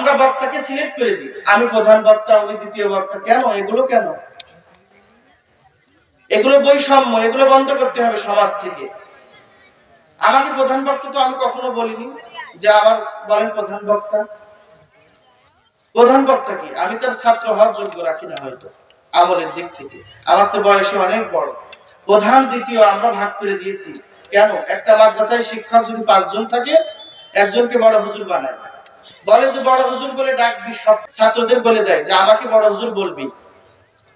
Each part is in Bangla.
আমরা বক্তাকে সিলেক্ট করে দিই। আমি প্রধান বক্তা আমি দ্বিতীয় বক্তা। কেন? এগুলো কেন? এগুলো বৈষম্য, এগুলো বন্ধ করতে হবে সমাজ থেকে। আমাকে প্রধান বক্তা তো আমি কখনো বলিনি যে আমার, বলেন প্রধান বক্তা। প্রধান বক্তা কি? আমি তার ছাত্র হওয়ার যোগ্য রাখি না হয়তো, আমলের দিক থেকে। আমার সে বয়সে অনেক বড়। প্রধান, দ্বিতীয় আমরা ভাগ করে দিয়েছি। কেন? একটা মাদ্রাসায় শিক্ষক যদি পাঁচজন থাকে, একজনকে বড় হুজুর বানায়। বলে যে বড় হুজুর বলে ডাকবি, সব ছাত্রদের বলে দেয় যে আমাকে বড় হুজুর বলবি।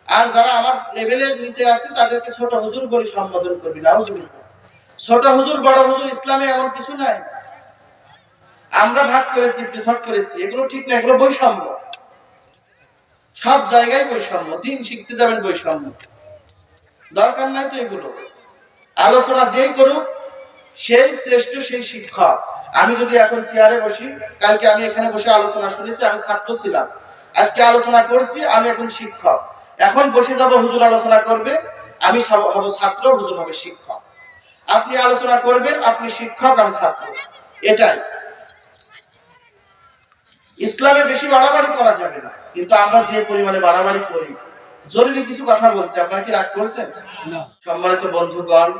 আর যারা আমার লেভেলের নিচে আছে, তাদেরকে ছোট হুজুর বলে সম্বোধন করবি না হুজুর ছোট হুজুর, বড় হুজুর, ইসলামে এমন কিছু নাই। আমরা ভাগ করেছি, পৃথক করেছি, এগুলো ঠিক না, এগুলো বৈষম্য। সব জায়গায় বৈষম্য, দিন শিখতে যাবেন বৈষম্য। দরকার নাই তো এগুলো। আলোচনা যেই করুক, সেই শ্রেষ্ঠ, সেই শিক্ষক। আমি যদি এখন চেয়ারে বসি কালকে আমি এখানে বসে আলোচনা শুনেছি আমি ছাত্র ছিলাম। আজকে আলোচনা করছি আমি এখন শিক্ষক। এখন বসে যাব হুজুর আলোচনা করবে আমি হব ছাত্র হুজুর হবে শিক্ষক। আপনি আলোচনা করবেন আপনি শিক্ষক আমি ছাত্র। এটাই। ইসলামে বেশি বাড়াবাড়ি করা যাবে না কিন্তু আমরা যে পরিমাণে বাড়াবাড়ি করি জরুরি কিছু কথা বলছি আপনারা কি রাগ করছেন? সম্মানিত বন্ধুগণ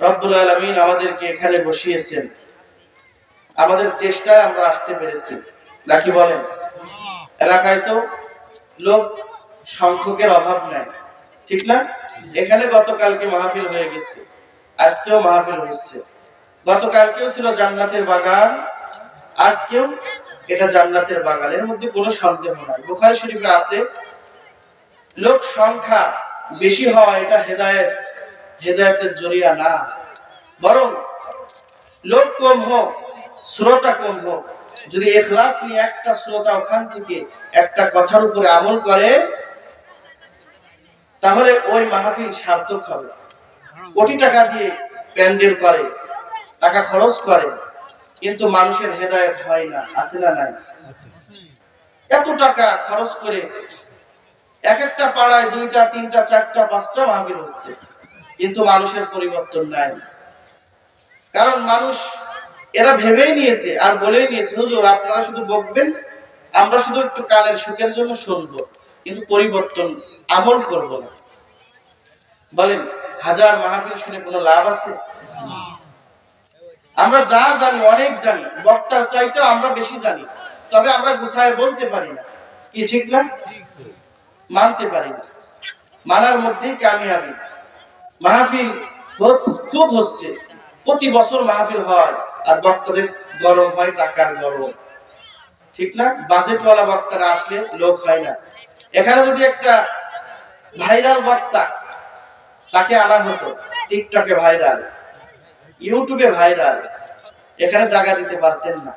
রব্বুল আলমিন আমাদেরকে এখানে বসিয়েছেন। আমাদের চেষ্টায় আমরা আসতে পেরেছি। নাকি বলেন? এলাকায় তো লোক সংখ্যকের অভাব নাই। ঠিক না? এখানে গতকালকে মাহফিল হয়ে গেছে। আজকেও মাহফিল হচ্ছে। গতকালকেও ছিল জান্নাতের বাগান। আজকেও এটা জান্নাতের বাগানের মধ্যে কোনো সন্দেহ নাই। বুখারী শরীফে আছে, লোক সংখ্যা বেশি হওয়া এটা হেদায়েত, হেদায়েতের জরিয়া না। বরং লোক কম হোক শ্রোতা হোক যদি এখলাস নিয়ে একটা শ্রোতা ওখান থেকে একটা কথার উপরে আমল করে তাহলে ওই মাহফিল সার্থক হবে। কোটি টাকা দিয়ে প্যান্ডেল করে টাকা খরচ করে কিন্তু মানুষের হেদায়েত হয় না আছে না নাই? এত টাকা খরচ করে এক একটা পাড়ায় দুইটা তিনটা চারটা পাঁচটা মাহফিল হচ্ছে কিন্তু মানুষের পরিবর্তন নাই। কারণ মানুষ এরা ভেবেই নিয়েছে আর বলেই নিয়েছে, হুজুর, আপনারা শুধু বকবেন, আমরা শুধু একটু কানের সুখের জন্য শুনব, কিন্তু পরিবর্তন আমল করব না। বলেন, হাজার মাহফিল শুনে কোনো লাভ আছে? আমরা যা জানি, অনেক জানি, বক্তার চাইতে আমরা বেশি জানি, তবে আমরা গুছায় বলতে পারি না। কি ঠিক না? মানতে পারি না। মানার মধ্যেই কামিয়াবি। মাহফিল খুব হচ্ছে, প্রতি বছর মাহফিল হয়। আর বক্তাদের গরম হয়, টাকার গরম ঠিক না? বাজেটওয়ালা বক্তারা আসলে লোক হয় না। এখানে যদি একটা ভাইরাল বক্তা তাকে আনা হতো, টিকটকে ভাইরাল, ইউটিউবে ভাইরাল, এখানে জায়গা দিতে পারতেন না।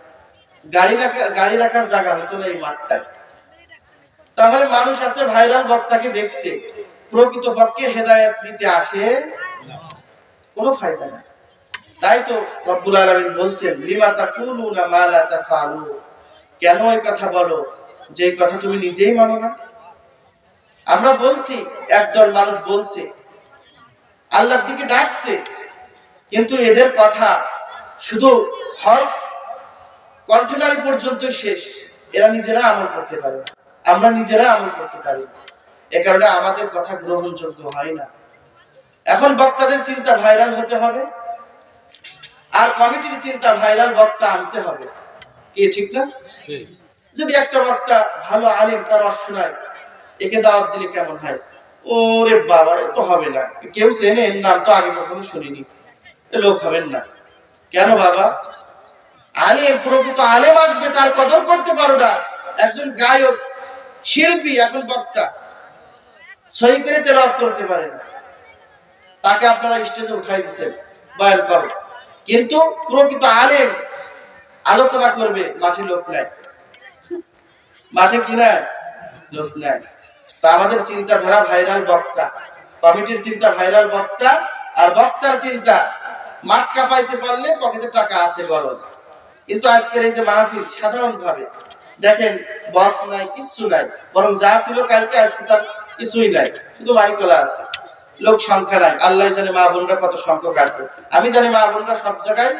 গাড়ি রাখার গাড়ি রাখার জায়গা হতো না এই মাঠটায়। তাহলে মানুষ আছে ভাইরাল বক্তাকে দেখতে। প্রকৃত পক্ষে হেদায়েত দিতে আসে কোনো ফায়দা নাই। তাই তো রব্বুল আলামিন বলছেন, লিমা তাকুলুনা মা লা তাফআলু? কেন এই কথা বলো? যে কথা তুমি নিজেই মানো না। আমরা বলছি, একদল মানুষ বলছে, আল্লাহর দিকে ডাকছে, কিন্তু এদের কথা শুধু হক কন্টেনারি পর্যন্ত শেষ। এরা নিজেরা আমল করতে পারে আমরা নিজেরা আমল করতে পারি এ কারণে আমাদের কথা গ্রহণযোগ্য হয় না। এখন বক্তাদের চিন্তা ভাইরাল হতে হবে। আর কমিটির চিন্তা ভাইরাল বক্তা আনতে হবে। কি ঠিক না? যদি একটা বক্তা ভালো আলিম তার অশোনায় একে দাওয়াত দিলে কেমন হয়? ওরে বাবা তো হবে না। কেউ চেনে এর নাম তো আগে কখনো শুনিনি। লোক হবেন না। কেন বাবা? আলেম প্রকৃত আলেম আসবে তার কদর করতে পারো না। একজন গায়ক শিল্পী এখন বক্তা সহি করে তেলাওয়াত করতে পারে না। তাকে আপনারা স্টেজে উঠাই দিচ্ছেন। বয়ান করো। কিন্তু প্রকৃত আলেম আলোচনা করবে, মাঠে লোক নাই। মাঠে কি নাই? লোক নাই। তা আমাদের চিন্তাধারা ভাইরাল বক্তা। কমিটির চিন্তা ভাইরাল বক্তা, আর বক্তার চিন্তা, মাঠ কাঁপাইতে পারলে পকেটে টাকা আছে গরম কিন্তু আজকের এই যে মাহফিল সাধারণ ভাবে দেখেন বক্স নাই কিছু নাই। বরং যা ছিল কালকে, আজকে তার কিছুই নাই। শুধু মাইকলা আছে। লোক সংখ্যা নাই। আল্লাহ জানে মা বোনরা কত সংখ্যক আছে। আমি জানি মা বোনরা সব জায়গায়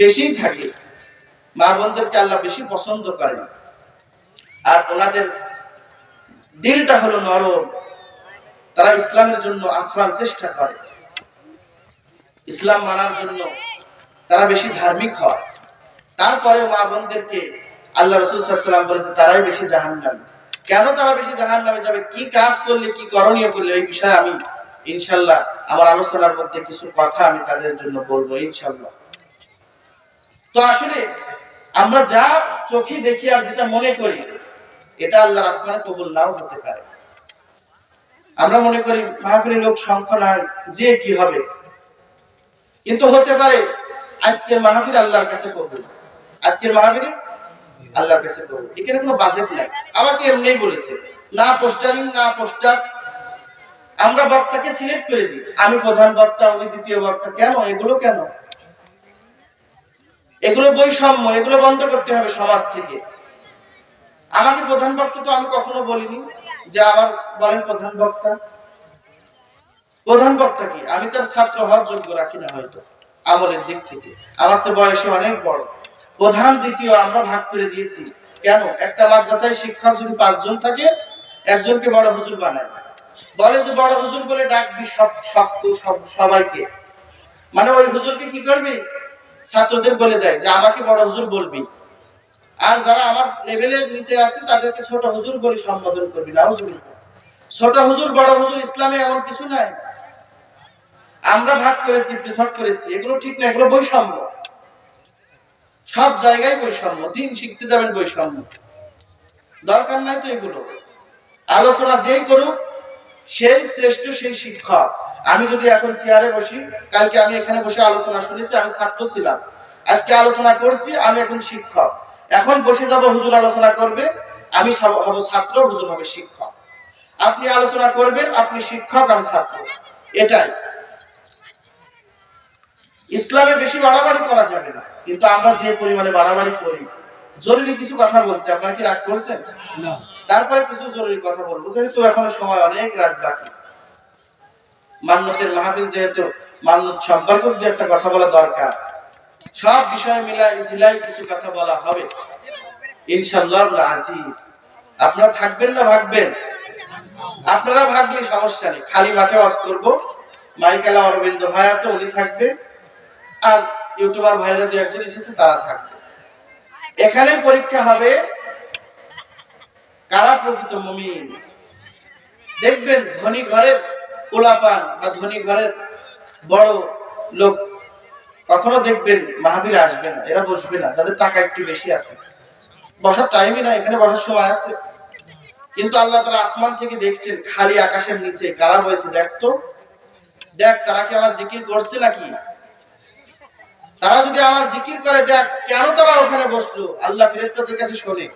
বেশিই থাকে। মা বোনদেরকে আল্লাহ বেশি পছন্দ করেন আর ওনাদের দিলটা হলো নরম। তারা ইসলামের জন্য আপ্রাণ চেষ্টা করে। ইসলাম মানার জন্য তারা বেশি ধার্মিক হয়। তারপরেও মা বোনদেরকে আল্লাহ রসুলাম বলেছে তারাই বেশি জাহান নামে কেন তারা বেশি জাহান নামে যাবে? কি কাজ করলে কি করণীয় করলে এই বিষয়ে আমি ইনশাল্লাহ আমার আলোচনার মধ্যে কিছু কথা আমি তাদের জন্য বলব, ইনশাল্লাহ। তো আসলে আমরা যা চোখে দেখি আর যেটা মনে করি, এটা আল্লাহর আসমানে কবুল নাও হতে পারে। আমরা মনে করি মাহফিলের লোক সংখ্যা নাই যে কি হবে, কিন্তু হতে পারে আজকের মাহফিল আল্লাহর কাছে কবুল। আজকের মাহফিল আল্লাহর কাছে কবুল। এখানে কোনো বাজেট নাই। আমাকে এমনি বলেছে, না পোস্টারিং, না পোস্টার আমরা বক্তাকে সিলেক্ট করে দিই। আমি প্রধান বক্তা, উনি দ্বিতীয় বক্তা। কেন? এগুলো কেন? এগুলো বৈষম্য, এগুলো বন্ধ করতে হবে সমাজ থেকে। আমাকে প্রধান বক্তা তো আমি কখনো বলিনি যে আমার, বলেন প্রধান বক্তা। প্রধান বক্তা কি? আমি তার ছাত্র হওয়ার যোগ্য রাখি না হয়তো, আমলের দিক থেকে। আমার সে বয়সে অনেক বড়। প্রধান, দ্বিতীয় আমরা ভাগ করে দিয়েছি। কেন? একটা মাদ্রাসায় শিক্ষক যদি পাঁচজন থাকে, একজনকে বড় হুজুর বানায়। বলে যে বড় হুজুর বলে ডাকবি সব সব, সব- সবাইকে। মানে ওই হুজুরকে কি করবি? ছাত্রদের বলে দেয় যে, আমাকে বড় হুজুর বলবি। আর যারা আমার লেভেলের নিচে আছে, তাদেরকে ছোট হুজুর বলে সম্বোধন করবি। না হুজুর ছোট হুজুর, বড় হুজুর, ইসলামে এমন কিছু নাই। আমরা ভাগ করেছি, পৃথক করেছি। এগুলো ঠিক না, এগুলো বৈষম্য। সব জায়গায় বৈষম্য। দিন শিখতে যাবেন বৈষম্য। দরকার নাই তো এগুলো। আলোচনা যেই করুক সেই শ্রেষ্ঠ, সেই শিক্ষক। আমি যদি এখন চেয়ারে বসি, কালকে আমি এখানে বসে আলোচনা শুনেছি, আমি ছাত্র ছিলাম। আজকে আলোচনা করছি, আমি এখন শিক্ষক। এখন বসে যাব, হুজুর আলোচনা করবে, আমি হব ছাত্র, হুজুর হবে শিক্ষক। আপনি আলোচনা করবেন, আপনি শিক্ষক, আমি ছাত্র। এটাই। ইসলামে বেশি বাড়াবাড়ি করা যাবে না। কিন্তু আমরা যে পরিমাণে বাড়াবাড়ি করি জরুরি কিছু কথা বলছি আপনারা কি রাগ করছেন? না। তারপরে কিছু জরুরি কথা বলব যেহেতু এখনও সময় অনেক রাত বাকি। মান্যতের মাহফিল যেহেতু মান্যত সম্পর্ক দিয়ে একটা কথা বলা দরকার। সব বিষয় মিলাই জিলাই কিছু কথা বলা হবে। ইনশাল্লাহ আজিজ। আপনারা থাকবেন না ভাগবেন? আপনারা ভাগলে সমস্যা নেই। খালি মাঠে ওয়াজ করব। মাইকেলা অরবিন্দ ভাই আছে উনি থাকবে। আর ইউটিউবার ভাইরা দু একজন এসেছে তারা থাকবে। এখানে পরীক্ষা হবে কারা প্রকৃত মুমিন? দেখবেন ধনী ঘরের পোলাপান বা ধনী ঘরের বড় লোক কখনো দেখবেন মাহফিল আসবে না, এরা বসবে না, যাদের টাকা একটু বেশি আছে। বসার টাইমই না এখানে বসার সময় আছে। কিন্তু আল্লাহ তারা আসমান থেকে দেখছেন, খালি আকাশের নিচে কারা বসে দেখতো দেখ, তারা কি আমার জিকির করছে নাকি? তারা যদি আমার জিকির করে দেখ কেন তারা ওখানে বসল? আল্লাহ ফেরেস্তাদের কাছে শোনে।